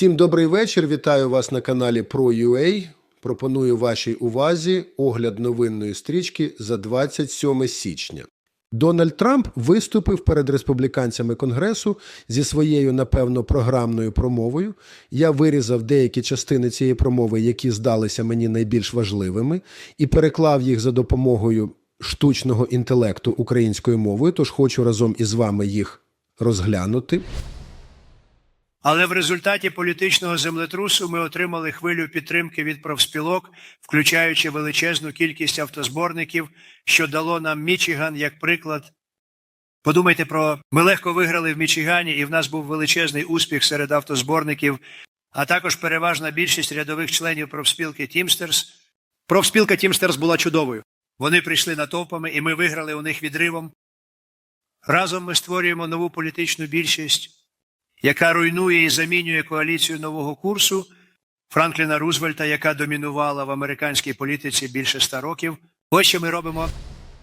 Всім добрий вечір. Вітаю вас на каналі ProUA. Пропоную вашій увазі огляд новинної стрічки за 27 січня. Дональд Трамп виступив перед республіканцями Конгресу зі своєю, напевно, програмною промовою. Я вирізав деякі частини цієї промови, які здалися мені найбільш важливими, і переклав їх за допомогою штучного інтелекту українською мовою. Тож хочу разом із вами їх розглянути. Але в результаті політичного землетрусу ми отримали хвилю підтримки від профспілок, включаючи величезну кількість автозборників, що дало нам Мічиган як приклад. Подумайте про ми легко виграли в Мічигані, і в нас був величезний успіх серед автозборників, а також переважна більшість рядових членів профспілки Тімстерс. Профспілка Тімстерс була чудовою. Вони прийшли натовпами, і ми виграли у них відривом. Разом ми створюємо нову політичну більшість яка руйнує і замінює коаліцію нового курсу Франкліна Рузвельта, яка домінувала в американській політиці більше ста років. Ось що ми робимо.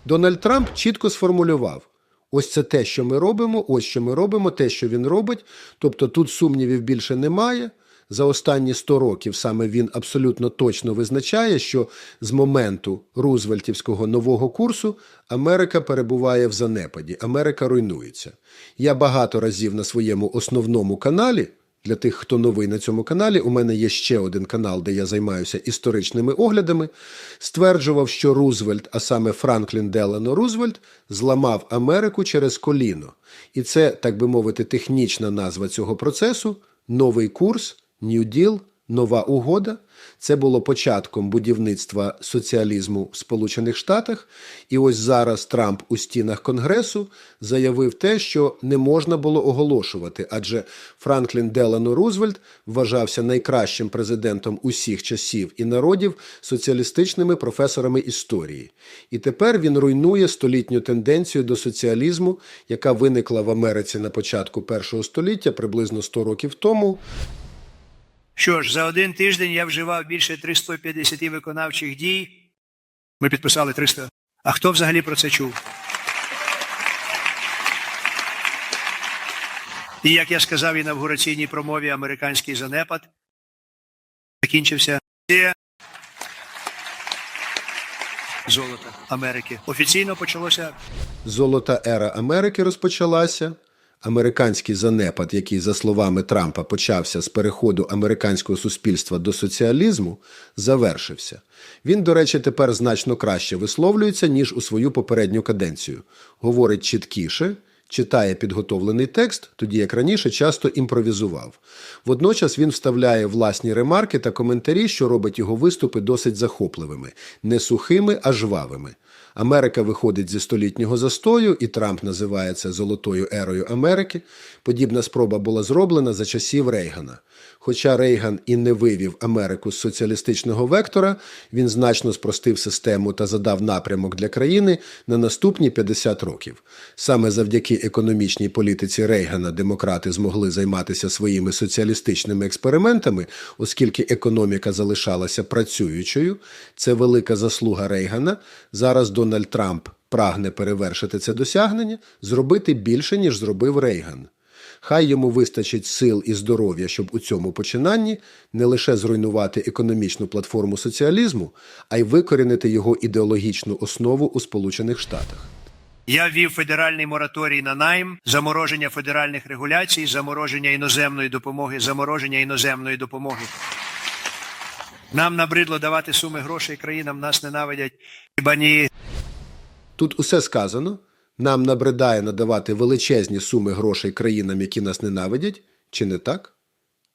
Дональд Трамп чітко сформулював: ось це те, що ми робимо, ось що ми робимо, те, що він робить. Тобто тут сумнівів більше немає. За останні 100 років саме він абсолютно точно визначає, що з моменту Рузвельтівського нового курсу Америка перебуває в занепаді, Америка руйнується. Я багато разів на своєму основному каналі. Для тих, хто новий на цьому каналі, у мене є ще один канал, де я займаюся історичними оглядами. Стверджував, що Рузвельт, а саме Франклін Делано Рузвельт, зламав Америку через коліно. І це, так би мовити, технічна назва цього процесу новий курс. Deal, нова угода. Це було початком будівництва соціалізму в Сполучених Штатах. І ось зараз Трамп у стінах Конгресу заявив те, що не можна було оголошувати, адже Франклін Делано Рузвельт вважався найкращим президентом усіх часів і народів соціалістичними професорами історії. І тепер він руйнує столітню тенденцію до соціалізму, яка виникла в Америці на початку першого століття, приблизно 100 років тому. Що ж, за один тиждень я вживав більше 350 виконавчих дій. Ми підписали 300. А хто взагалі про це чув? І як я сказав в інавгураційній промові американський занепад закінчився золото Америки. Офіційно почалося Золота ера Америки розпочалася. Американський занепад, який, за словами Трампа, почався з переходу американського суспільства до соціалізму, завершився. Він, до речі, тепер значно краще висловлюється, ніж у свою попередню каденцію. Говорить чіткіше, читає підготовлений текст, тоді як раніше часто імпровізував. Водночас він вставляє власні ремарки та коментарі, що робить його виступи досить захопливими, не сухими, а жвавими. Америка виходить зі столітнього застою, і Трамп називає це золотою ерою Америки. Подібна спроба була зроблена за часів Рейгана. Хоча Рейган і не вивів Америку з соціалістичного вектора, він значно спростив систему та задав напрямок для країни на наступні 50 років. Саме завдяки економічній політиці Рейгана демократи змогли займатися своїми соціалістичними експериментами, оскільки економіка залишалася працюючою. Це велика заслуга Рейгана. Зараз Дональд Трамп прагне перевершити це досягнення, зробити більше, ніж зробив Рейган. Хай йому вистачить сил і здоров'я, щоб у цьому починанні не лише зруйнувати економічну платформу соціалізму, а й викорінити його ідеологічну основу у Сполучених Штатах. Я ввів федеральний мораторій на найм, замороження федеральних регуляцій, замороження іноземної допомоги, замороження іноземної допомоги. Нам набридло давати суми грошей країнам, нас ненавидять. Хіба ні? Тут усе сказано. Нам набридає надавати величезні суми грошей країнам, які нас ненавидять, чи не так?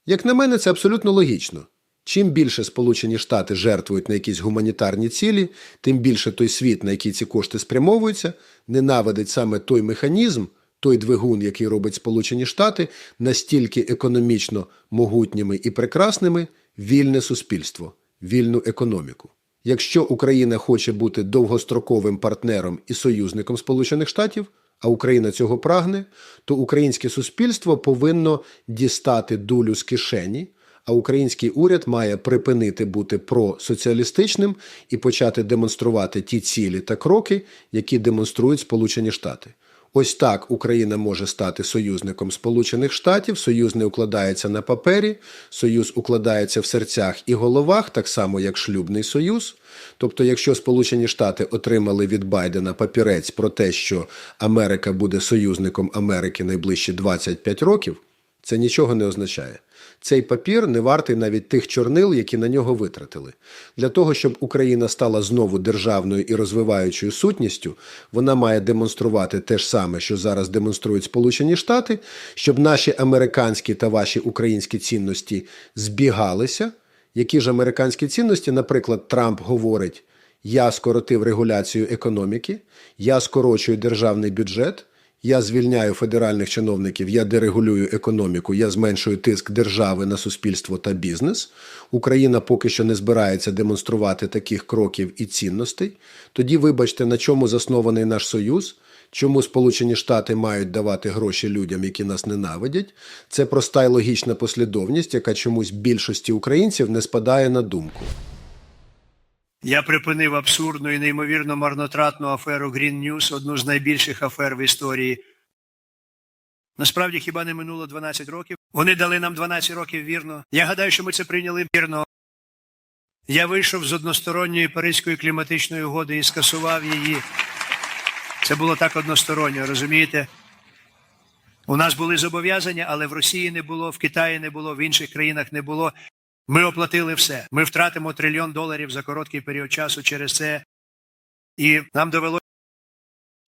Як на мене, це абсолютно логічно. Чим більше Сполучені Штати жертвують на якісь гуманітарні цілі, тим більше той світ, на який ці кошти спрямовуються, ненавидить саме той механізм, той двигун, який робить Сполучені Штати, настільки економічно могутніми і прекрасними, вільне суспільство, вільну економіку. Якщо Україна хоче бути довгостроковим партнером і союзником Сполучених Штатів, а Україна цього прагне, то українське суспільство повинно дістати дулю з кишені, а український уряд має припинити бути просоціалістичним і почати демонструвати ті цілі та кроки, які демонструють Сполучені Штати. Ось так Україна може стати союзником Сполучених Штатів. Союз не укладається на папері, союз укладається в серцях і головах, так само як шлюбний союз. Тобто, якщо Сполучені Штати отримали від Байдена папірець про те, що Америка буде союзником Америки найближчі 25 років, це нічого не означає. Цей папір не вартий навіть тих чорнил, які на нього витратили. Для того, щоб Україна стала знову державною і розвиваючою сутністю, вона має демонструвати те ж саме, що зараз демонструють Сполучені Штати, щоб наші американські та ваші українські цінності збігалися. Які ж американські цінності, наприклад, Трамп говорить: я скоротив регуляцію економіки, я скорочую державний бюджет. Я звільняю федеральних чиновників, я дерегулюю економіку, я зменшую тиск держави на суспільство та бізнес. Україна поки що не збирається демонструвати таких кроків і цінностей. Тоді, вибачте, на чому заснований наш союз, чому Сполучені Штати мають давати гроші людям, які нас ненавидять. Це проста і логічна послідовність, яка чомусь більшості українців не спадає на думку. Я припинив абсурдну і неймовірно марнотратну аферу Green News, одну з найбільших афер в історії. Насправді хіба не минуло 12 років? Вони дали нам 12 років вірно. Я гадаю, що ми це прийняли вірно. Я вийшов з односторонньої Паризької кліматичної угоди і скасував її. Це було так односторонньо, розумієте? У нас були зобов'язання, але в Росії не було, в Китаї не було, в інших країнах не було. Ми оплатили все. Ми втратимо трильйон доларів за короткий період часу через це. І нам довелося.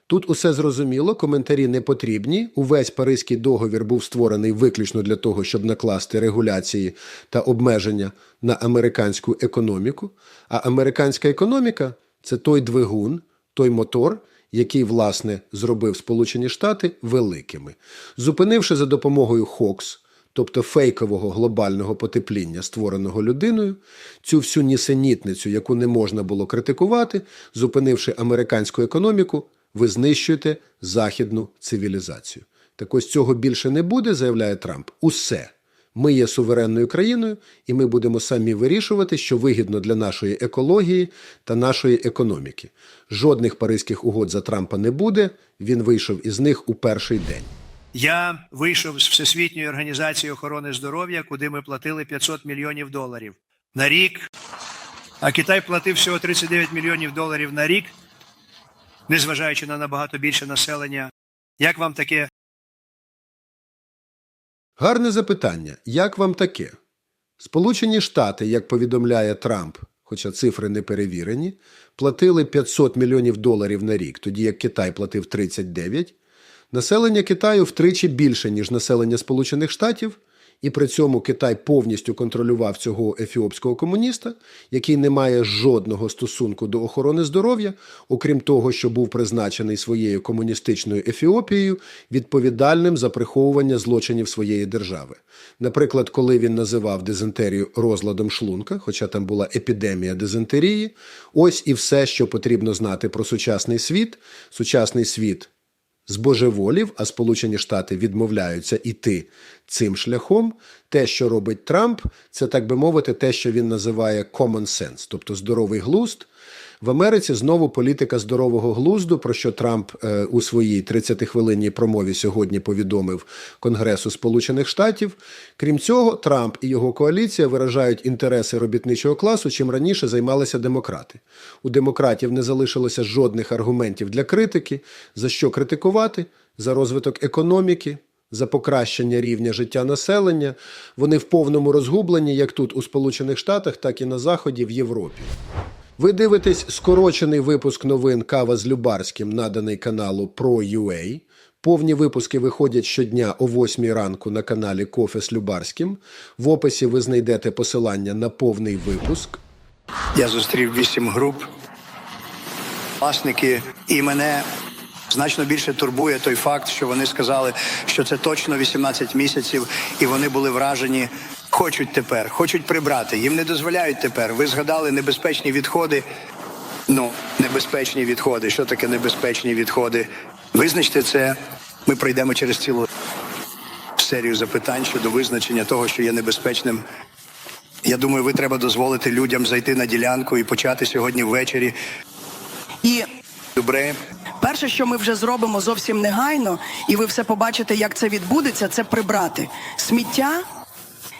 Тут усе зрозуміло, коментарі не потрібні. Увесь Паризький договір був створений виключно для того, щоб накласти регуляції та обмеження на американську економіку. А американська економіка це той двигун, той мотор, який, власне, зробив Сполучені Штати великими. Зупинивши за допомогою Хокс, тобто фейкового глобального потепління, створеного людиною, цю всю нісенітницю, яку не можна було критикувати, зупинивши американську економіку, ви знищуєте західну цивілізацію. Так ось цього більше не буде, заявляє Трамп. Усе. Ми є суверенною країною, і ми будемо самі вирішувати, що вигідно для нашої екології та нашої економіки. Жодних паризьких угод за Трампа не буде. Він вийшов із них у перший день. Я вийшов з Всесвітньої організації охорони здоров'я, куди ми платили 500 мільйонів доларів на рік. А Китай платив всього 39 мільйонів доларів на рік, незважаючи на набагато більше населення. Як вам таке? Гарне запитання. Як вам таке? Сполучені Штати, як повідомляє Трамп, хоча цифри не перевірені, платили 500 мільйонів доларів на рік, тоді як Китай платив 39. Населення Китаю втричі більше, ніж населення Сполучених Штатів, і при цьому Китай повністю контролював цього ефіопського комуніста, який не має жодного стосунку до охорони здоров'я, окрім того, що був призначений своєю комуністичною Ефіопією відповідальним за приховування злочинів своєї держави. Наприклад, коли він називав дизентерію розладом шлунка, хоча там була епідемія дизентерії, ось і все, що потрібно знати про сучасний світ. Сучасний світ збожеволів, а Сполучені Штати відмовляються іти цим шляхом. Те, що робить Трамп, це так би мовити, те, що він називає common sense, тобто здоровий глузд. В Америці знову політика здорового глузду, про що Трамп е, у своїй 30-хвилинній промові сьогодні повідомив Конгресу Сполучених Штатів. Крім цього, Трамп і його коаліція виражають інтереси робітничого класу, чим раніше займалися демократи. У демократів не залишилося жодних аргументів для критики, за що критикувати, за розвиток економіки. За покращення рівня життя населення вони в повному розгубленні як тут у Сполучених Штатах, так і на Заході в Європі. Ви дивитесь скорочений випуск новин Кава з Любарським, наданий каналу Pro.ua. Повні випуски виходять щодня о 8 ранку на каналі Кофе з Любарським. В описі ви знайдете посилання на повний випуск. Я зустрів вісім груп, власники, і мене значно більше турбує той факт, що вони сказали, що це точно 18 місяців, і вони були вражені. Хочуть тепер, хочуть прибрати. Їм не дозволяють тепер. Ви згадали небезпечні відходи. Ну, небезпечні відходи. Що таке небезпечні відходи? Визначте це. Ми пройдемо через цілу серію запитань щодо визначення того, що є небезпечним. Я думаю, ви треба дозволити людям зайти на ділянку і почати сьогодні ввечері. І Добре, перше, що ми вже зробимо зовсім негайно, і ви все побачите, як це відбудеться, це прибрати сміття.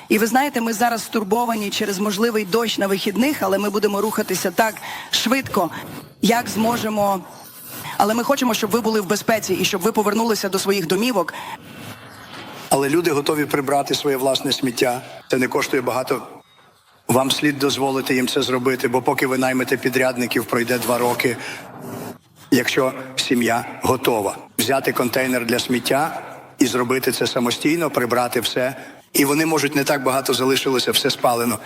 І ви знаєте, ми зараз стурбовані через можливий дощ на вихідних, але ми будемо рухатися так швидко, як зможемо. Але ми хочемо, щоб ви були в безпеці і щоб ви повернулися до своїх домівок. Але люди готові прибрати своє власне сміття. Це не коштує багато. Вам слід дозволити їм це зробити, бо поки ви наймете підрядників, пройде два роки. Якщо сім'я готова взяти контейнер для сміття і зробити це самостійно, прибрати все, і вони можуть не так багато залишилося, все спалено.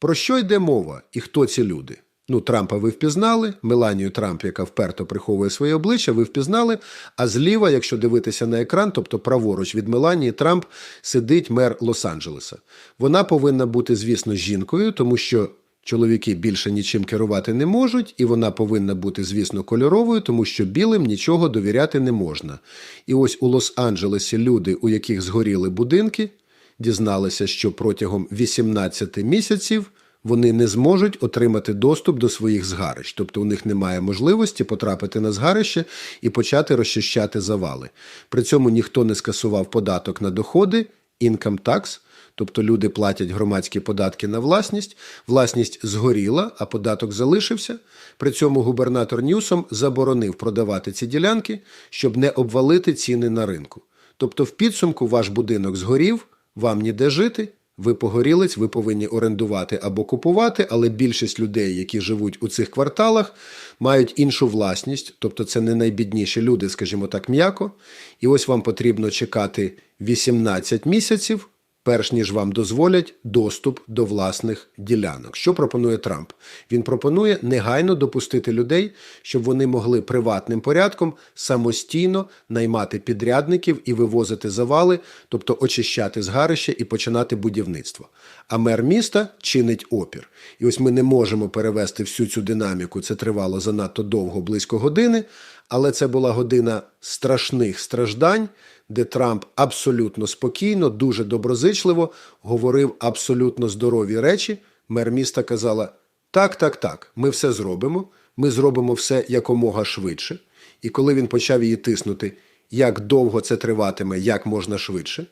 Про що йде мова і хто ці люди? Ну, Трампа ви впізнали, Меланію Трамп, яка вперто приховує своє обличчя, ви впізнали. А зліва, якщо дивитися на екран, тобто праворуч від Меланії Трамп, сидить мер Лос-Анджелеса. Вона повинна бути, звісно, жінкою, тому що чоловіки більше нічим керувати не можуть, і вона повинна бути, звісно, кольоровою, тому що білим нічого довіряти не можна. І ось у Лос-Анджелесі люди, у яких згоріли будинки, дізналися, що протягом 18 місяців вони не зможуть отримати доступ до своїх згарищ, тобто у них немає можливості потрапити на згарище і почати розчищати завали. При цьому ніхто не скасував податок на доходи, income tax, тобто люди платять громадські податки на власність, власність згоріла, а податок залишився. При цьому губернатор Ньюсом заборонив продавати ці ділянки, щоб не обвалити ціни на ринку. Тобто, в підсумку ваш будинок згорів, вам ніде жити. Ви погорілець, ви повинні орендувати або купувати, але більшість людей, які живуть у цих кварталах, мають іншу власність, тобто це не найбідніші люди, скажімо так, м'яко. І ось вам потрібно чекати 18 місяців, перш ніж вам дозволять доступ до власних ділянок. Що пропонує Трамп? Він пропонує негайно допустити людей, щоб вони могли приватним порядком самостійно наймати підрядників і вивозити завали, тобто очищати згарище і починати будівництво. А мер міста чинить опір. І ось ми не можемо перевести всю цю динаміку. Це тривало занадто довго, близько години. Але це була година страшних страждань, де Трамп абсолютно спокійно, дуже доброзичливо говорив абсолютно здорові речі. Мер міста казала: так, так, так, ми все зробимо, ми зробимо все якомога швидше. І коли він почав її тиснути, як довго це триватиме, як можна швидше,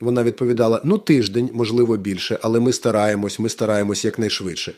вона відповідала: ну, тиждень, можливо, більше, але ми стараємось, ми стараємось якнайшвидше.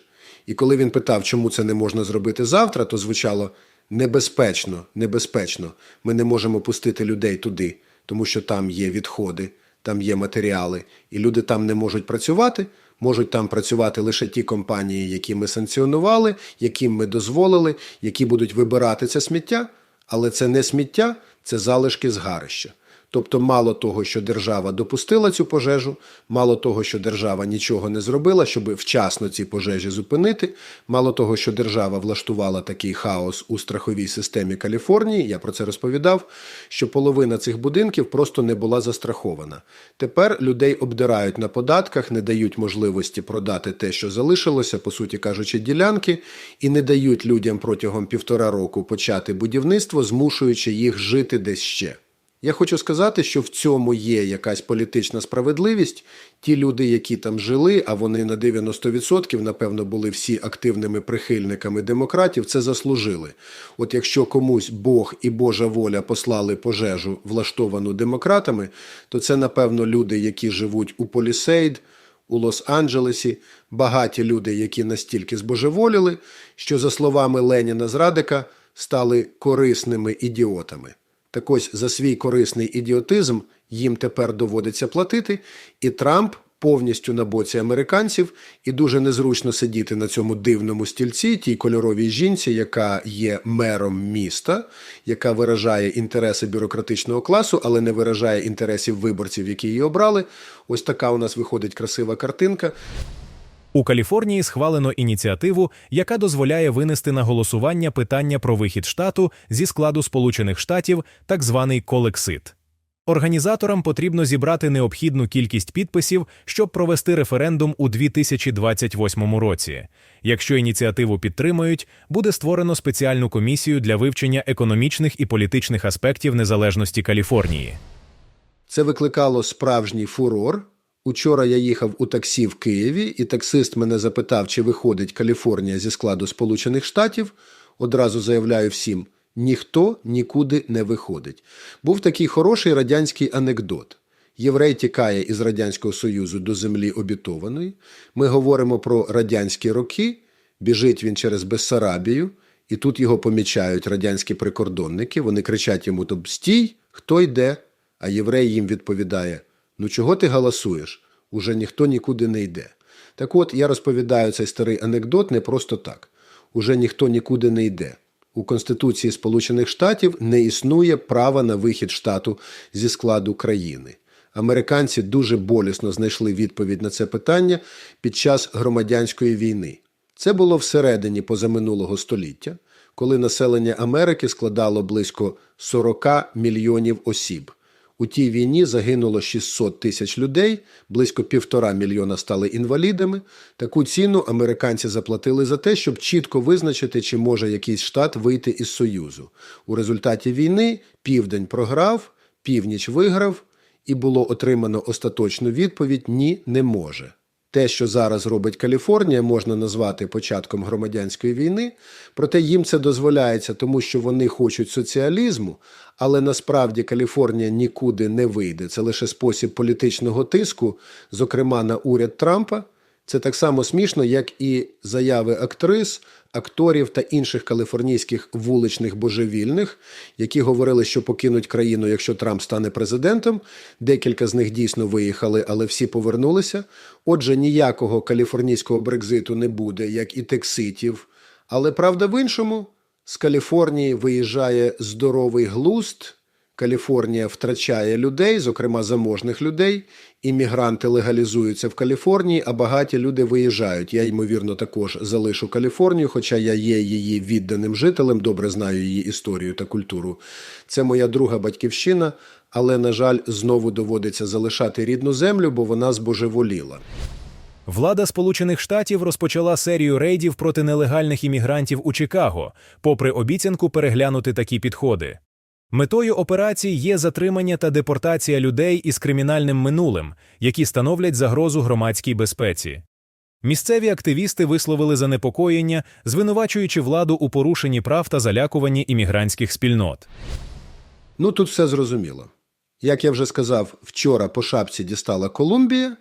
І коли він питав, чому це не можна зробити завтра, то звучало небезпечно, небезпечно. Ми не можемо пустити людей туди, тому що там є відходи, там є матеріали, і люди там не можуть працювати. Можуть там працювати лише ті компанії, які ми санкціонували, яким ми дозволили, які будуть вибирати це сміття, але це не сміття, це залишки згарища. Тобто, мало того, що держава допустила цю пожежу, мало того, що держава нічого не зробила, щоб вчасно ці пожежі зупинити, мало того, що держава влаштувала такий хаос у страховій системі Каліфорнії, я про це розповідав, що половина цих будинків просто не була застрахована. Тепер людей обдирають на податках, не дають можливості продати те, що залишилося, по суті кажучи, ділянки, і не дають людям протягом півтора року почати будівництво, змушуючи їх жити десь ще. Я хочу сказати, що в цьому є якась політична справедливість. Ті люди, які там жили, а вони на 90% напевно були всі активними прихильниками демократів, це заслужили. От якщо комусь Бог і Божа воля послали пожежу, влаштовану демократами, то це напевно люди, які живуть у Полісейд, у Лос-Анджелесі, багаті люди, які настільки збожеволіли, що, за словами Леніна Зрадика, стали корисними ідіотами. Так ось за свій корисний ідіотизм їм тепер доводиться платити, і Трамп повністю на боці американців, і дуже незручно сидіти на цьому дивному стільці, тій кольоровій жінці, яка є мером міста, яка виражає інтереси бюрократичного класу, але не виражає інтересів виборців, які її обрали. Ось така у нас виходить красива картинка. У Каліфорнії схвалено ініціативу, яка дозволяє винести на голосування питання про вихід штату зі складу Сполучених Штатів, так званий колексит. Організаторам потрібно зібрати необхідну кількість підписів, щоб провести референдум у 2028 році. Якщо ініціативу підтримають, буде створено спеціальну комісію для вивчення економічних і політичних аспектів незалежності Каліфорнії. Це викликало справжній фурор. Учора я їхав у таксі в Києві, і таксист мене запитав, чи виходить Каліфорнія зі складу Сполучених Штатів. Одразу заявляю всім: ніхто нікуди не виходить. Був такий хороший радянський анекдот. Єврей тікає із Радянського Союзу до землі обітованої. Ми говоримо про радянські роки. Біжить він через Бессарабію, і тут його помічають радянські прикордонники. Вони кричать йому: «Тоб, стій, хто йде? А єврей їм відповідає: Ну чого ти галасуєш? Уже ніхто нікуди не йде. Так от я розповідаю цей старий анекдот не просто так. Уже ніхто нікуди не йде. У Конституції Сполучених Штатів не існує права на вихід штату зі складу країни. Американці дуже болісно знайшли відповідь на це питання під час громадянської війни. Це було всередині позаминулого століття, коли населення Америки складало близько 40 мільйонів осіб. У тій війні загинуло 600 тисяч людей, близько півтора мільйона стали інвалідами. Таку ціну американці заплатили за те, щоб чітко визначити, чи може якийсь штат вийти із Союзу. У результаті війни південь програв, північ виграв, і було отримано остаточну відповідь Ні, не може. Те, що зараз робить Каліфорнія, можна назвати початком громадянської війни, проте їм це дозволяється, тому що вони хочуть соціалізму, але насправді Каліфорнія нікуди не вийде. Це лише спосіб політичного тиску, зокрема на уряд Трампа. Це так само смішно, як і заяви актрис, акторів та інших каліфорнійських вуличних божевільних, які говорили, що покинуть країну, якщо Трамп стане президентом. Декілька з них дійсно виїхали, але всі повернулися. Отже, ніякого каліфорнійського брекзиту не буде, як і текситів. Але правда в іншому, з Каліфорнії виїжджає здоровий глузд. Каліфорнія втрачає людей, зокрема заможних людей. Іммігранти легалізуються в Каліфорнії, а багаті люди виїжджають. Я, ймовірно, також залишу Каліфорнію, хоча я є її відданим жителем, добре знаю її історію та культуру. Це моя друга батьківщина, але, на жаль, знову доводиться залишати рідну землю, бо вона збожеволіла. Влада Сполучених Штатів розпочала серію рейдів проти нелегальних іммігрантів у Чикаго, попри обіцянку переглянути такі підходи. Метою операції є затримання та депортація людей із кримінальним минулим, які становлять загрозу громадській безпеці. Місцеві активісти висловили занепокоєння, звинувачуючи владу у порушенні прав та залякуванні іммігрантських спільнот. Ну, тут все зрозуміло. Як я вже сказав, вчора по шапці дістала Колумбія,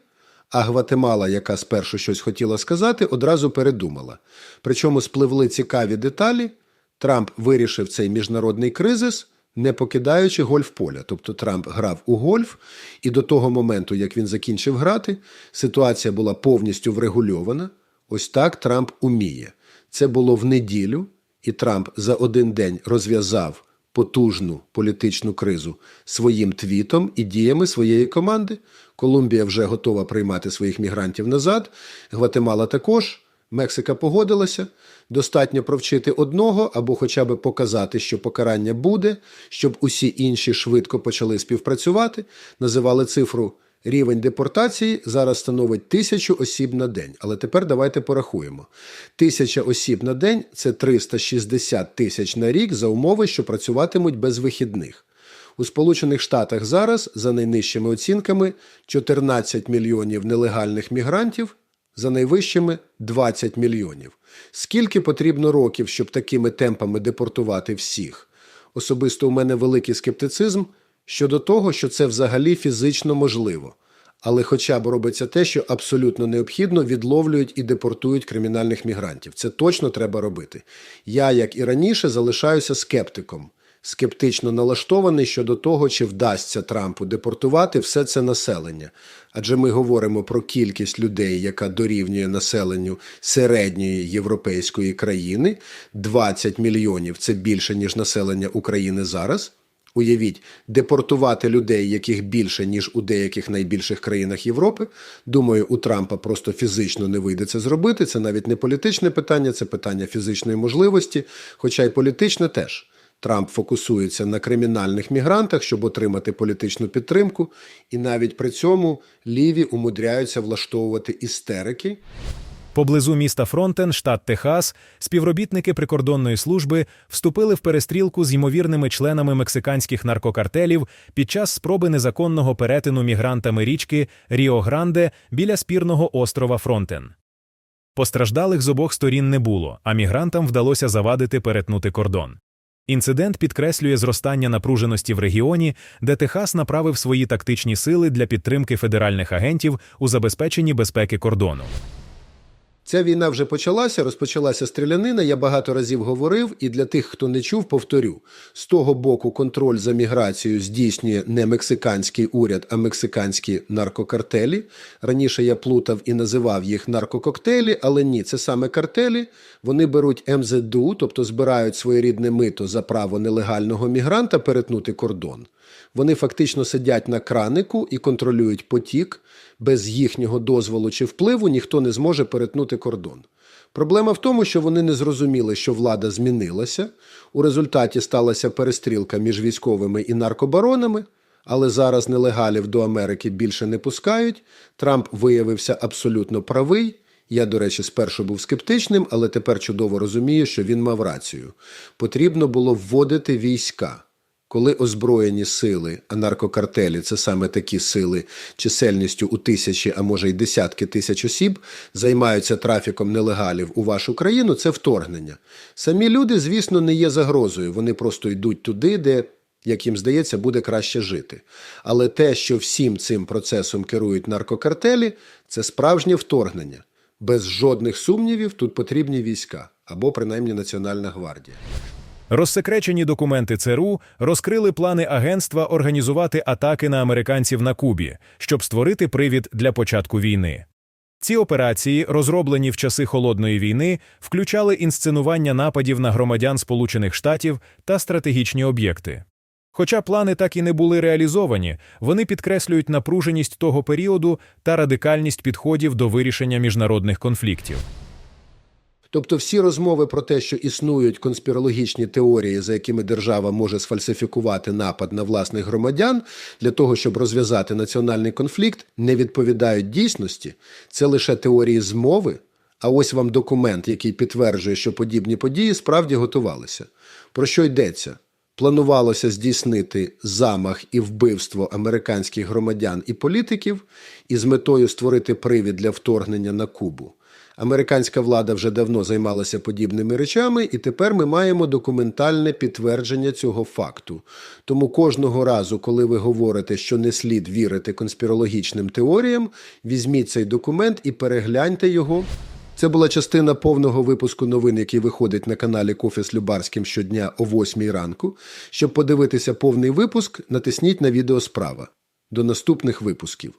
а Гватемала, яка спершу щось хотіла сказати, одразу передумала. Причому спливли цікаві деталі. Трамп вирішив цей міжнародний кризис, не покидаючи гольф-поля. Тобто Трамп грав у гольф, і до того моменту, як він закінчив грати, ситуація була повністю врегульована. Ось так Трамп уміє. Це було в неділю, і Трамп за один день розв'язав потужну політичну кризу своїм твітом і діями своєї команди. Колумбія вже готова приймати своїх мігрантів назад. Гватемала також. Мексика погодилася. Достатньо провчити одного або хоча б показати, що покарання буде, щоб усі інші швидко почали співпрацювати. Називали цифру рівень депортації зараз становить тисячу осіб на день. Але тепер давайте порахуємо. Тисяча осіб на день це 360 тисяч на рік за умови, що працюватимуть без вихідних. У Сполучених Штатах зараз, за найнижчими оцінками, 14 мільйонів нелегальних мігрантів, за найвищими 20 мільйонів. Скільки потрібно років, щоб такими темпами депортувати всіх? Особисто у мене великий скептицизм щодо того, що це взагалі фізично можливо. Але хоча б робиться те, що абсолютно необхідно, відловлюють і депортують кримінальних мігрантів. Це точно треба робити. Я, як і раніше, залишаюся скептиком, скептично налаштований щодо того, чи вдасться Трампу депортувати все це населення. Адже ми говоримо про кількість людей, яка дорівнює населенню середньої європейської країни. 20 мільйонів це більше, ніж населення України зараз. Уявіть, депортувати людей, яких більше, ніж у деяких найбільших країнах Європи. Думаю, у Трампа просто фізично не вийде це зробити. Це навіть не політичне питання, це питання фізичної можливості, хоча й політичне теж. Трамп фокусується на кримінальних мігрантах, щоб отримати політичну підтримку, і навіть при цьому ліві умудряються влаштовувати істерики. Поблизу міста Фронтен, штат Техас, співробітники прикордонної служби вступили в перестрілку з ймовірними членами мексиканських наркокартелів під час спроби незаконного перетину мігрантами річки Ріо-Гранде біля спірного острова Фронтен. Постраждалих з обох сторін не було, а мігрантам вдалося завадити перетнути кордон. Інцидент підкреслює зростання напруженості в регіоні, де Техас направив свої тактичні сили для підтримки федеральних агентів у забезпеченні безпеки кордону. Ця війна вже почалася, розпочалася стрілянина. Я багато разів говорив, і для тих, хто не чув, повторю: з того боку контроль за міграцією здійснює не мексиканський уряд, а мексиканські наркокартелі. Раніше я плутав і називав їх наркококтейлі, але ні, це саме картелі. Вони беруть МЗДУ, тобто збирають своєрідне мито за право нелегального мігранта перетнути кордон. Вони фактично сидять на кранику і контролюють потік. Без їхнього дозволу чи впливу ніхто не зможе перетнути кордон. Проблема в тому, що вони не зрозуміли, що влада змінилася. У результаті сталася перестрілка між військовими і наркобаронами, але зараз нелегалів до Америки більше не пускають. Трамп виявився абсолютно правий. Я, до речі, спершу був скептичним, але тепер чудово розумію, що він мав рацію. Потрібно було вводити війська. Коли озброєні сили, а наркокартелі це саме такі сили чисельністю у тисячі, а може й десятки тисяч осіб, займаються трафіком нелегалів у вашу країну, це вторгнення. Самі люди, звісно, не є загрозою. Вони просто йдуть туди, де, як їм здається, буде краще жити. Але те, що всім цим процесом керують наркокартелі, це справжнє вторгнення. Без жодних сумнівів тут потрібні війська або принаймні Національна гвардія. Розсекречені документи ЦРУ розкрили плани агентства організувати атаки на американців на Кубі, щоб створити привід для початку війни. Ці операції, розроблені в часи холодної війни, включали інсценування нападів на громадян Сполучених Штатів та стратегічні об'єкти. Хоча плани так і не були реалізовані, вони підкреслюють напруженість того періоду та радикальність підходів до вирішення міжнародних конфліктів. Тобто всі розмови про те, що існують конспірологічні теорії, за якими держава може сфальсифікувати напад на власних громадян для того, щоб розв'язати національний конфлікт, не відповідають дійсності. Це лише теорії змови. А ось вам документ, який підтверджує, що подібні події справді готувалися. Про що йдеться? Планувалося здійснити замах і вбивство американських громадян і політиків із метою створити привід для вторгнення на Кубу. Американська влада вже давно займалася подібними речами, і тепер ми маємо документальне підтвердження цього факту. Тому кожного разу, коли ви говорите, що не слід вірити конспірологічним теоріям, візьміть цей документ і перегляньте його. Це була частина повного випуску новин, який виходить на каналі Кофе з Любарським щодня о 8 ранку. Щоб подивитися повний випуск, натисніть на відео справа. До наступних випусків.